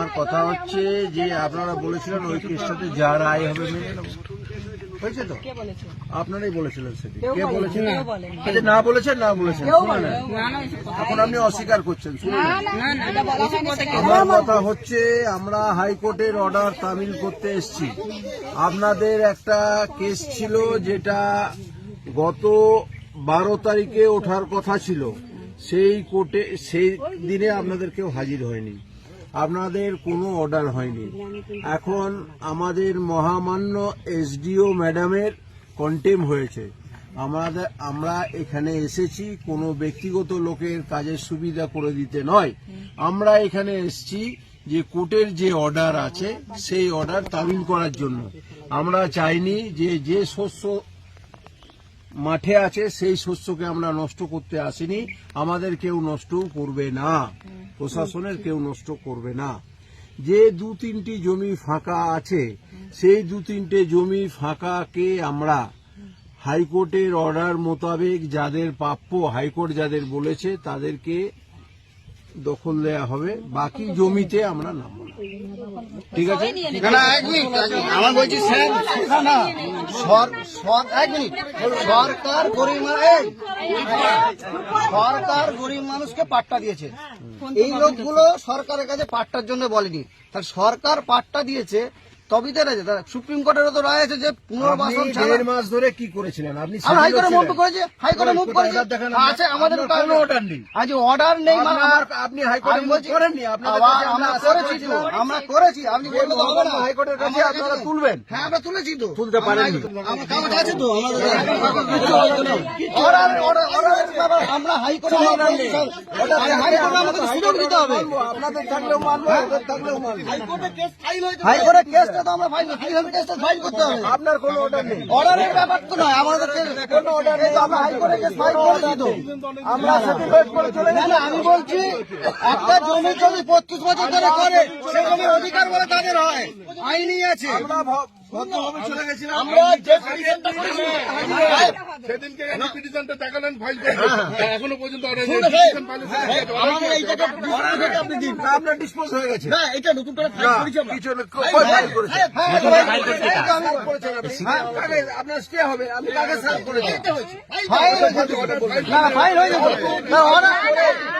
আমার কথা হচ্ছে যে আপনারা বলেছিলেন ওই কেসটাতে যা রায় হবে মেনে নেব হয়েছে তো? আপনারাই বলেছিলেন সেদিন কে বলেছেন কেউ আচ্ছা, না বলেছেন না বলেছেন। কেউ শুনে না। না এসব কথা- এখন আপনি অস্বীকার করছেন শুনুন আমার কথা হচ্ছে আমরা হাইকোর্টের অর্ডার তামিল করতে এসেছি। আপনাদের একটা কেস ছিল যেটা গত বারো তারিখে ওঠার কথা ছিল। সেই কোর্টে সেই দিনে আপনাদের কেউ হাজির হয়নি। আপনাদের কোনো অর্ডার হয়নি। এখন আমাদের মহামান্য এসডিও ম্যাডামের কন্টেম হয়েছে। আমাদের, আমরা এখানে এসেছি, কোনো ব্যক্তিগত লোকের কাজের সুবিধা করে দিতে নয়। আমরা এখানে এসেছি যে কোর্টের যে অর্ডার আছে, সেই অর্ডার তামিল করার জন্য। আমরা চাইনি যে যে শস্য মাঠে আছে, সেই শস্যকে আমরা নষ্ট করতে আসিনি। আমাদের কেউ নষ্ট করবে না। প্রশাসনের কেউ নষ্ট করবে না। যে দু তিনটি জমি ফাঁকা আছে, সেই দু তিনটে জমি ফাঁকাকে আমরা হাইকোর্টের অর্ডার মোতাবেক যাদের প্রাপ্য, হাইকোর্ট যাদের বলেছে, তাদেরকে দখল দেয়া হবে, বাকি জমিতে আমরা নাম। ঠিক আছে? আমার বলছি সরকার গরিব সরকার গরিব মানুষকে পাট্টা দিয়েছে। এই লোকগুলো সরকারের কাছে পাট্টার জন্য বলেনি। তার সরকার পাট্টা দিয়েছে তবেই তো রায় তাহলে সুপ্রিম কোর্টেরও তো রায় আছে যে পুনর্বাসন ছাড়া দেড় মাস ধরে কি করেছিলেন? আপনি আমরা হাইকোর্টে মুভ করেছে হাইকোর্টে মুভ করেছে। আছে আমাদের কোনো order নেই। আজ অর্ডার নেই মানে আপনি হাইকোর্টে বলছি- করেননি, আপনাদের আমরা আমরা করেছি তো। আমরা করেছি আপনি বললে তো হবে না। হাইকোর্টের কাছে আপনারা তুলবেন। হ্যাঁ আমরা তুলেছি তো। তুলতে পারেননি। আমার কাগজ আছে তো আমাদের অর্ডার অর্ডার অর্ডার আমরা হাইকোর্টে অর্ডার নেই হাইকোর্টে আমাদের সুযোগ দিতে হবে। আপনাদের থাকলেও মানবো ওদের থাকলেও মানবো। হাইকোর্টের কেসটা তো আমরা ফাইল কীভাবে কেসটা ফাইল করতে হবে? আপনার কোনো অর্ডার নেই। অর্ডারের ব্যাপার তো নয় আমাদের কোনো অর্ডার নেই। আমরা হাইকোর্টে কেস ফাইল করেছি তো। আমরা সার্টিফাইড করে চলে না না আমি বলছি একটা জমি যদি পঁচিশ বছর ধরে করে সে জমি অধিকার বলে তাদের হয়। আইনি আছে। আমরা ভ- ভদ্রভাবে চলে গেছিলাম। আমরা যে পিটিশনটা করেছি সেদিনকে পিটিশনটা দেখালেন ফাইল করে এখনও পর্যন্ত হয়েছে। আমাদের এইটাকে আপনি দিন আপনার ডিসপোজ হয়ে গেছে। না এটা নতুন করে ফাইল করেছি আমরা। ফাইল করেছে? হ্যাঁ, আপনার স্টে হবে আমি কাগজ সার্ভ করেছি। ফাইল হয়ে যাবে। না না, ফাইল হয়ে যাবে